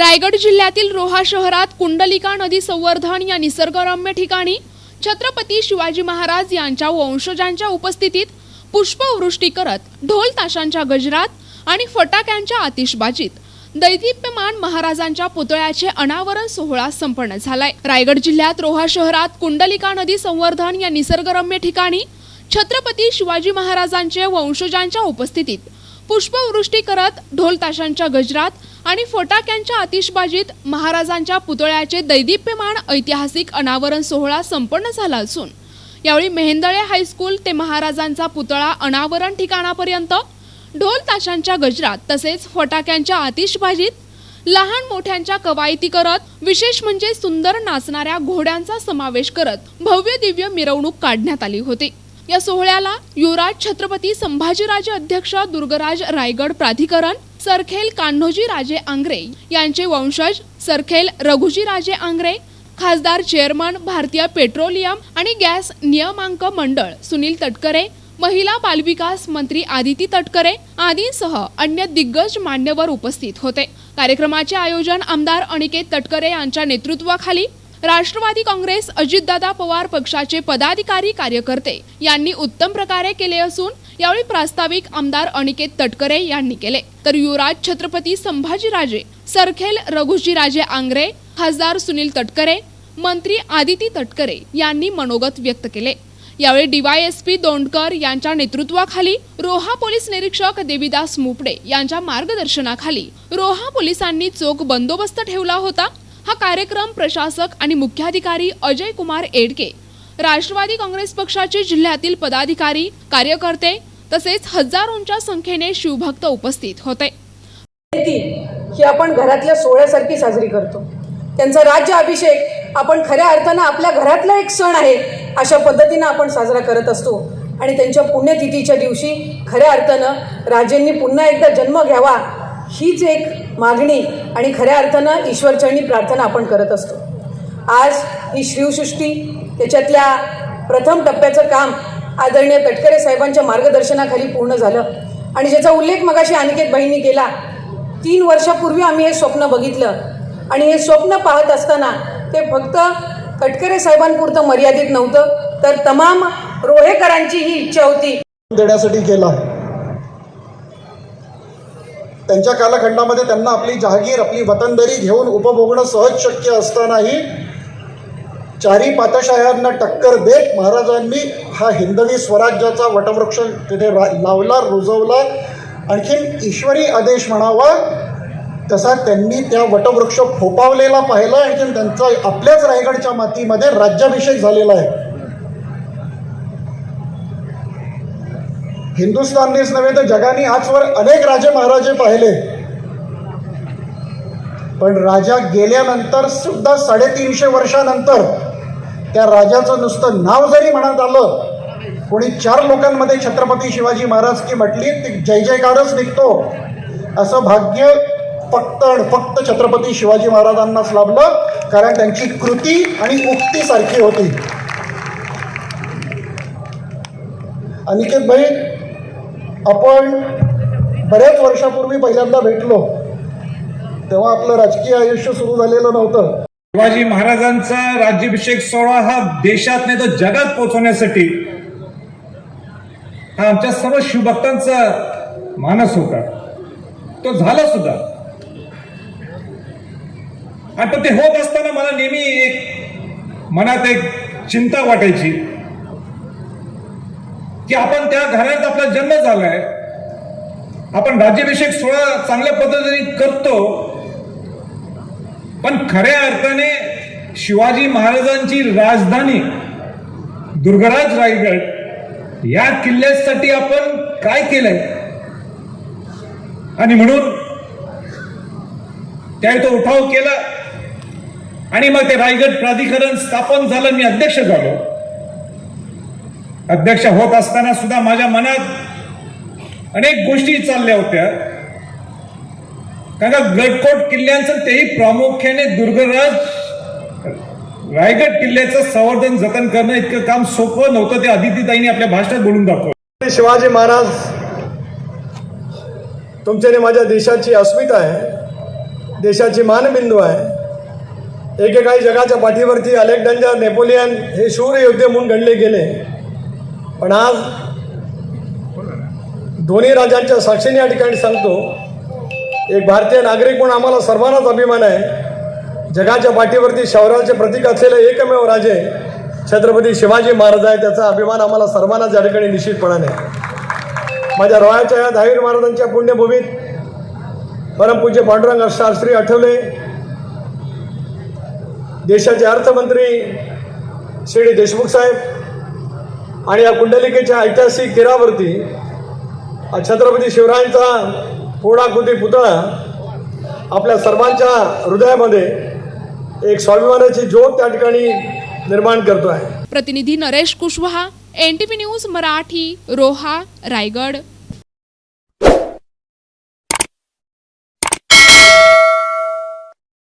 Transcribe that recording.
रायगड जिल्ह्यातील रोहा शहरात कुंडलिका नदी संवर्धन या निसर्गरम्य ठिकाणी छत्रपती शिवाजी महाराज यांच्या वंशजांच्या उपस्थितीत पुष्पवृष्टी करत ढोल ताशांच्या गजरात आणि फटाक्यांच्या आतिषबाजीत दैदिप्यमान महाराजांच्या पुतळ्याचे अनावरण सोहळा संपन्न झालाय. रायगड जिल्ह्यात रोहा शहरात कुंडलिका नदी संवर्धन या निसर्गरम्य ठिकाणी छत्रपती शिवाजी महाराजांचे वंशजांच्या उपस्थितीत पुष्पवृष्टी करत ढोलताशांच्या गजरात आणि फटाक्यांच्या आतिषबाजीत महाराजांच्या पुतळ्याचे दैदिप्यमान ऐतिहासिक अनावरण सोहळा संपन्न झाला असून यावेळी मेहेंदळे हायस्कूल ते महाराजांचा पुतळा अनावरण ठिकाणापर्यंत ढोल ताशांच्या गजरात तसेच फटाक्यांच्या आतिषबाजीत लहान मोठ्यांच्या कवायती करत विशेष म्हणजे सुंदर नाचणाऱ्या घोड्यांचा समावेश करत भव्य दिव्य मिरवणूक काढण्यात आली होती. या सोहळ्याला युवराज छत्रपती संभाजीराजे अध्यक्ष दुर्गराज रायगड प्राधिकरण सरखेल कान्होजी राजे आंग्रे यांचे वंशज सरखेल रघुजी राजे आंग्रे खासदार चेअरमन भारतीय पेट्रोलियम आणि गॅस नियमांक मंडळ सुनील तटकरे महिला बालविकास मंत्री आदिती तटकरे आदींसह अन्य दिग्गज मान्यवर उपस्थित होते. कार्यक्रमाचे आयोजन आमदार अनिकेत तटकरे यांच्या नेतृत्वाखाली राष्ट्रवादी काँग्रेस अजितदादा पवार पक्षाचे पदाधिकारी कार्यकर्ते यांनी उत्तम प्रकारे केले असून यावेळी प्रास्ताविक आमदार अनिकेत तटकरे यांनी केले. तर युवराज छत्रपती संभाजीराजे सरखेल रघुजीराजे आंग्रे खासदार सुनील तटकरे मंत्री आदिती तटकरे यांनी मनोगत व्यक्त केले. यावेळी डीवायएसपी दोंडकर यांच्या नेतृत्वाखाली रोहा पोलीस निरीक्षक देवीदास मुपडे यांच्या मार्गदर्शनाखाली रोहा पोलिसांनी चोख बंदोबस्त ठेवला होता. हा कार्यक्रम प्रशासक आणि मुख्याधिकारी अजय कुमार एडके राष्ट्रवादी काँग्रेस पक्षाचे जिल्ह्यातील पदाधिकारी कार्यकर्ते तसेच हजारोंच्या संख्येने शिवभक्त उपस्थित होते. ही आपण घरातल्या सोहळ्यासारखी साजरी करतो. त्यांचा राज्य अभिषेक आपण खऱ्या अर्थानं आपल्या घरातला एक सण आहे अशा पद्धतीनं आपण साजरा करत असतो. आणि त्यांच्या पुण्यतिथीच्या दिवशी खऱ्या अर्थानं राजेंनी पुन्हा एकदा जन्म घ्यावा हीच एक मागणी आणि खऱ्या अर्थानं ईश्वरचरणी प्रार्थना आपण करत असतो. आज ही श्रीवसृष्टी त्याच्यातल्या प्रथम टप्प्याचं काम आदरणीय तटकरे साहेबांच्या मार्गदर्शनाखाली पूर्ण झालं. आणि ज्याचा उल्लेख मगाशी अनिकेत बहिणी केला तीन वर्षापूर्वी आम्ही हे स्वप्न बघितलं. आणि हे स्वप्न पाहत असताना ते फक्त तटकरे साहेबांपुरतं मर्यादित नव्हतं तर तमाम रोहेकरांची ही इच्छा होती. देण्यासाठी केला त्यांच्या कालखंडामध्ये त्यांना आपली जहागीर आपली वतनदरी घेऊन उपभोगणं सहज शक्य असतानाही चारी पातशाह्यांना टक्कर देत महाराजांनी हा हिंदवी स्वराज्याचा वटवृक्ष तिथे रा लावला रुजवला. आणखीन ईश्वरी आदेश म्हणावा. तसा त्यांनी त्या वटवृक्ष फोपावलेला पाहिला. आणखीन त्यांचा आपल्याच रायगडच्या मातीमध्ये राज्याभिषेक झालेला आहे. हिंदुस्थाननेच नव्हे तर जगाने आजवर अनेक राजे महाराजे पाहिले. पण राजा गेल्यानंतर सुद्धा साडेतीनशे वर्षानंतर त्या राजाचं नुसतं नाव जरी म्हणत आलं कोणी चार लोकांमध्ये छत्रपती शिवाजी महाराज की म्हटली ती जय जयकारच निघतो. असं भाग्य फक्त आणि फक्त छत्रपती शिवाजी महाराजांनाच लाभलं कारण त्यांची कृती आणि उक्ती सारखी होती. अनिकेत भाई आपण बऱ्याच वर्षापूर्वी पहिल्यांदा भेटलो तेव्हा आपलं राजकीय आयुष्य सुरू झालेलं नव्हतं. शिवाजी महाराजांचा राज्याभिषेक सोहळा हा देशात नाही तर जगात पोहोचवण्यासाठी हा आमच्या सर्व शिवभक्तांचा मानस होता. तो झाला सुद्धा. आणि ते होत असताना मला नेहमी एक मनात एक चिंता वाटायची. की आपण त्या घरात आपला जन्म झालाय. आपण राज्याभिषेक सोहळा चांगल्या पद्धतीने करतो. पण खऱ्या अर्थाने शिवाजी महाराजांची राजधानी दुर्गराज रायगड या किल्ल्यासाठी आपण काय केलंय? आणि म्हणून त्यावेळी तो उठाव केला. आणि मग ते रायगड प्राधिकरण स्थापन झालं मी अध्यक्ष झालो. अध्यक्ष होत असताना सुद्धा माझ्या मनात अनेक गोष्टी चालल्या होत्या. कारण का गडकोट किल्ल्यांचं तेही प्रामुख्याने दुर्गराज रायगड किल्ल्याचं संवर्धन जतन करणं इतकं काम सोपं नव्हतं ते अदितीताईने आपल्या भाषणात बोलून दाखवलं. शिवाजी महाराज तुमच्याने माझ्या देशाची अस्मिता आहे देशाची मानबिंदू आहे. एकेकाळी जगाच्या पाठीवरती अलेक्झांडर नेपोलियन हे शूर योद्धे म्हणून घडले गेले. पण आज दोन्ही राजांच्या साक्षीने या ठिकाणी सांगतो एक भारतीय नागरिक म्हणून आम्हाला सर्वांनाच अभिमान आहे. जगाच्या पाठीवरती शौर्याचे प्रतीक असलेले एकमेव राजे छत्रपती शिवाजी महाराज आहे त्याचा अभिमान आम्हाला सर्वांनाच या ठिकाणी निश्चितपणाने माझ्या रोयाच्या या दहावीर महाराजांच्या पुण्यभूमीत परमपूज्य पांडुरंग शास्त्री आठवले. देशाचे अर्थमंत्री श्री देशमुख साहेब आणि या कुंडलिकेच्या ऐतिहासिक तीरावरती छत्रपती शिवरायांचा पोडाकृती पुतळा आपल्या सर्वांच्या हृदयामध्ये एक स्वाभिमानाची ज्योत त्या ठिकाणी निर्माण करतो आहे. प्रतिनिधी नरेश कुशवाहा एनटीपी न्यूज मराठी रोहा रायगड.